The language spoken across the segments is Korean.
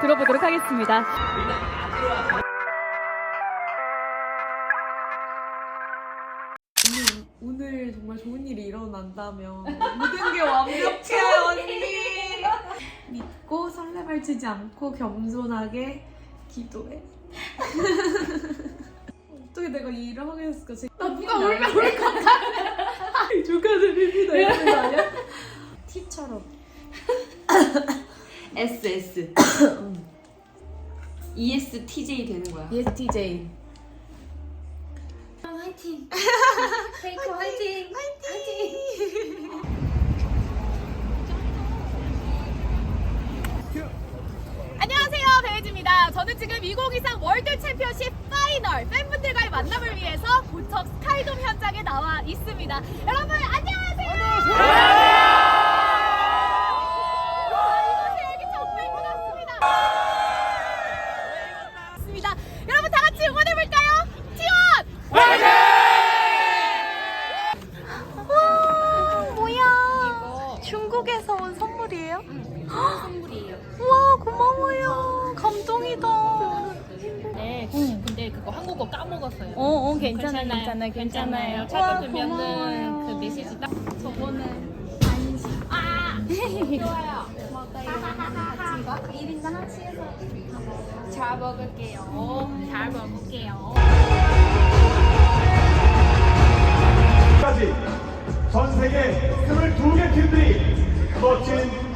한번 들어보도록 하겠습니다. 오늘 정말 좋은 일이 일어난다면 모든 게 완벽해 언니. 믿고 설레발치지 않고 겸손하게 기도해. 어떻게 내가 이 일을 하게 됐을까? 지금 나 누가 울면 울 것 같아. 조카들입니다 이러는 거 아니야? 티처럼 SS. ESTJ 되는 거야. ESTJ 화이팅. 페이커 화이팅. 안녕하세요 배혜지입니다. 저는 지금 2023 월드 챔피언십 파이널 팬분들과의 만남을 위해서 고척 스카이돔 현장에 나와 있습니다. 여러분 안녕하세요. 이곳에 여기 정말 반갑습니다. 맞습니다. 여러분 다 같이 응원해 볼까요? 지원! 와 뭐야? 중국에서 온 선물이에요? 와 고마워요. 감동이다. 네, 근데 그거 한국어 까먹었어요. 어, 어 괜찮아요 괜찮아요? 괜찮아요 와 찾아보면은 고마워요. 그 메시지 딱 저거는 잘 먹을게요. 잘 먹을게요. 까지 전 세계 22개 팀들이 멋진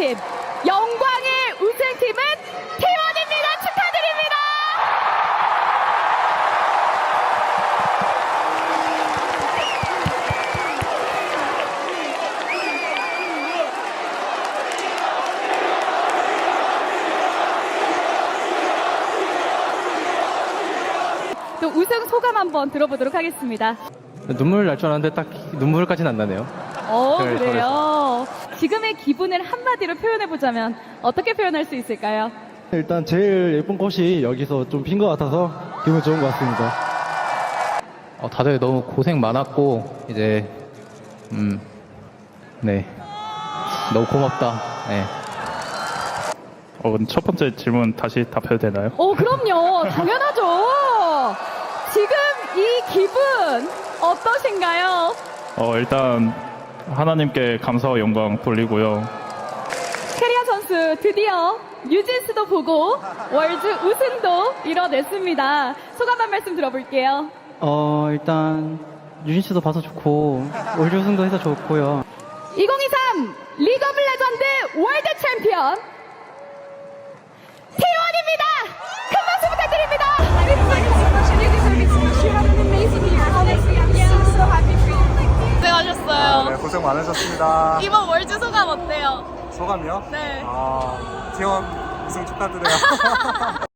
챔피언십 영광의 우승팀은 T1입니다 축하드립니다 또 우승 소감 한번 들어보도록 하겠습니다. 눈물 날 줄 알았는데 딱 눈물까지는 안 나네요. 어, 네, 그래요. 지금의 기분을 한마디로 표현해보자면 어떻게 표현할 수 있을까요? 일단 제일 예쁜 꽃이 여기서 좀 핀 것 같아서 기분 좋은 것 같습니다. 어, 다들 너무 고생 많았고 이제 음, 네 너무 고맙다. 네. 어, 첫 번째 질문 다시 답해도 되나요? 어, 그럼요. 당연하죠. 지금 이 기분 어떠신가요? 어, 일단 하나님께 감사와 영광 돌리고요. 캐리어 선수 드디어 뉴진스도 보고 월드 우승도 이뤄냈습니다. 소감 한 말씀 들어볼게요. 어, 일단, 유진 씨도 봐서 좋고, 월드 우승도 해서 좋고요. 2023 리그 오브 레전드 월드 챔피언 네, 고생 많으셨습니다. 이번 월드 소감 어때요? 소감이요? 네. 아, T1 우승 축하드려요.